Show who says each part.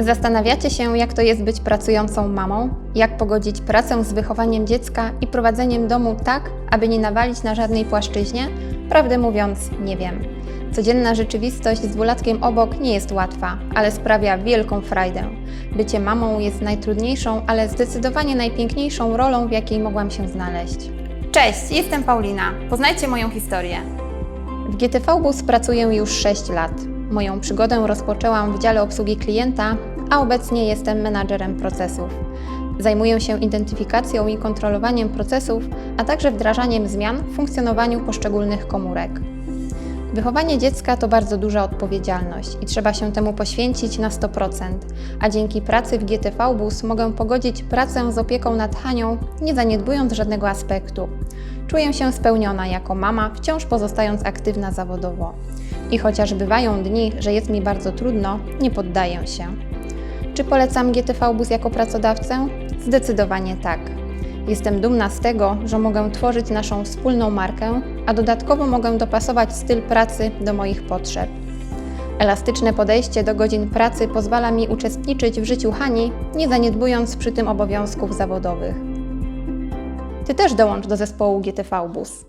Speaker 1: Zastanawiacie się, jak to jest być pracującą mamą? Jak pogodzić pracę z wychowaniem dziecka i prowadzeniem domu tak, aby nie nawalić na żadnej płaszczyźnie? Prawdę mówiąc, nie wiem. Codzienna rzeczywistość z dwulatkiem obok nie jest łatwa, ale sprawia wielką frajdę. Bycie mamą jest najtrudniejszą, ale zdecydowanie najpiękniejszą rolą, w jakiej mogłam się znaleźć. Cześć, jestem Paulina. Poznajcie moją historię. W GTV Bus pracuję już 6 lat. Moją przygodę rozpoczęłam w dziale obsługi klienta, a obecnie jestem menadżerem procesów. Zajmuję się identyfikacją i kontrolowaniem procesów, a także wdrażaniem zmian w funkcjonowaniu poszczególnych komórek. Wychowanie dziecka to bardzo duża odpowiedzialność i trzeba się temu poświęcić na 100%, a dzięki pracy w GTV Bus mogę pogodzić pracę z opieką nad Hanią, nie zaniedbując żadnego aspektu. Czuję się spełniona jako mama, wciąż pozostając aktywna zawodowo. I chociaż bywają dni, że jest mi bardzo trudno, nie poddaję się. Czy polecam GTV Bus jako pracodawcę? Zdecydowanie tak. Jestem dumna z tego, że mogę tworzyć naszą wspólną markę, a dodatkowo mogę dopasować styl pracy do moich potrzeb. Elastyczne podejście do godzin pracy pozwala mi uczestniczyć w życiu Hani, nie zaniedbując przy tym obowiązków zawodowych. Ty też dołącz do zespołu GTV Bus.